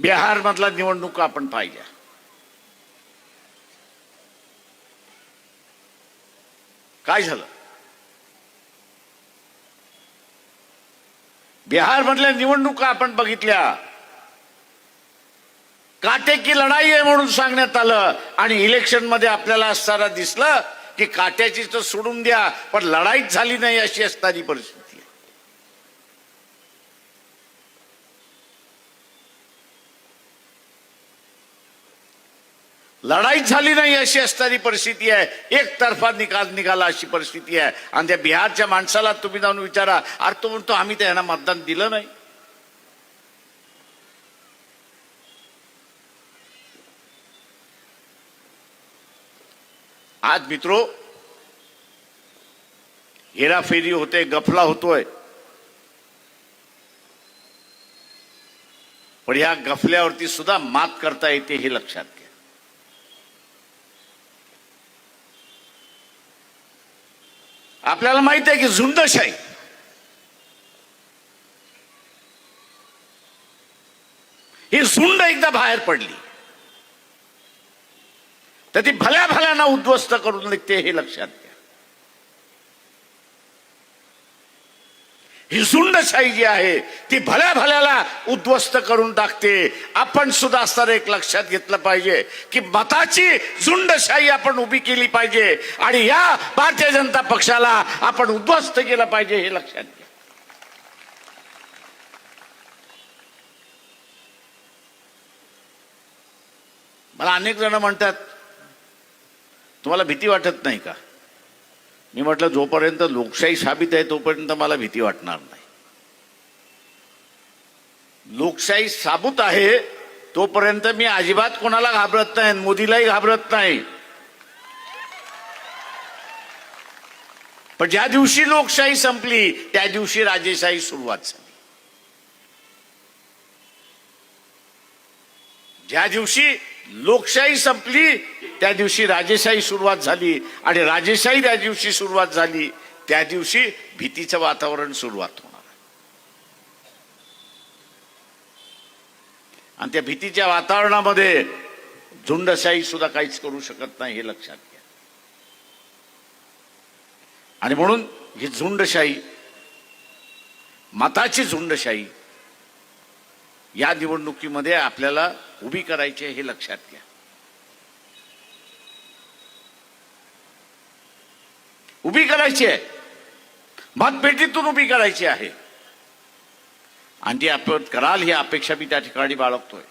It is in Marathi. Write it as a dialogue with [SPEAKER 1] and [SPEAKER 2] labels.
[SPEAKER 1] बिहारमधला निवडणुका आपण पाहिल्या. काय झालं? बिहारमधल्या निवडणुका आपण बघितल्या. काटेकी लढाई आहे म्हणून सांगण्यात आलं आणि इलेक्शनमध्ये आपल्याला असताना दिसलं की काट्याची तर सोडून द्या पण लढाईच झाली नाही अशी असणारी परिस्थिती आहे लढाईच झाली नाही अशी असणारी परिस्थिती आहे. एकतर्फा निकाल निघाला अशी परिस्थिती आहे. आणि त्या बिहारच्या माणसाला तुम्ही जाऊन विचारा अरे तो म्हणतो आम्ही तर यांना मतदान दिलं नाही. आज मित्रो हेराफेरी होते गफला होतोय. पण ह्या गफल्यावरती सुद्धा मात करता येते हे लक्षात घ्या. आपल्याला माहीत आहे की झुंडशाही ही झुंड एकदा बाहेर पडली. तर ती भल्या भल्याना उद्ध्वस्त करून निघते हे लक्षात घ्या. ही झुंडशाही जी आहे. ती भल्या भल्याला उद्ध्वस्त करून टाकते. आपण सुद्धा सर एक लक्षात घेतलं पाहिजे की मताची झुंडशाही आपण उभी केली पाहिजे आणि या भारतीय जनता पक्षाला आपण उद्ध्वस्त केलं पाहिजे हे लक्षात घ्या. मला अनेक जण म्हणतात तुम्हाला भीती वाटत नाही का? मी म्हटलं जोपर्यंत लोकशाही साबित आहे तोपर्यंत मला भीती वाटणार नाही. लोकशाही साबूत आहे तोपर्यंत मी अजिबात कोणाला घाबरत नाही मोदीलाही घाबरत नाही. पण ज्या दिवशी लोकशाही संपली त्या दिवशी राजेशाही सुरुवात झाली. ज्या दिवशी लोकशाही संपली त्या दिवशी राजेशाही सुरुवात झाली आणि राजेशाही त्या दिवशी सुरुवात झाली त्या दिवशी भीतीचं वातावरण सुरुवात होणार आहे. आणि त्या भीतीच्या वातावरणामध्ये झुंडशाही सुद्धा काहीच करू शकत नाही हे लक्षात घ्या आणि म्हणून ही झुंडशाही मताची झुंडशाही या निवडणुकीमध्ये आपल्याला उभी करायची आहे हे लक्षात घ्या उभी करायची आहे. भातपेटीतून उभी करायची आहे. आणि ती आपण कराल ही अपेक्षा मी त्या ठिकाणी बाळगतोय.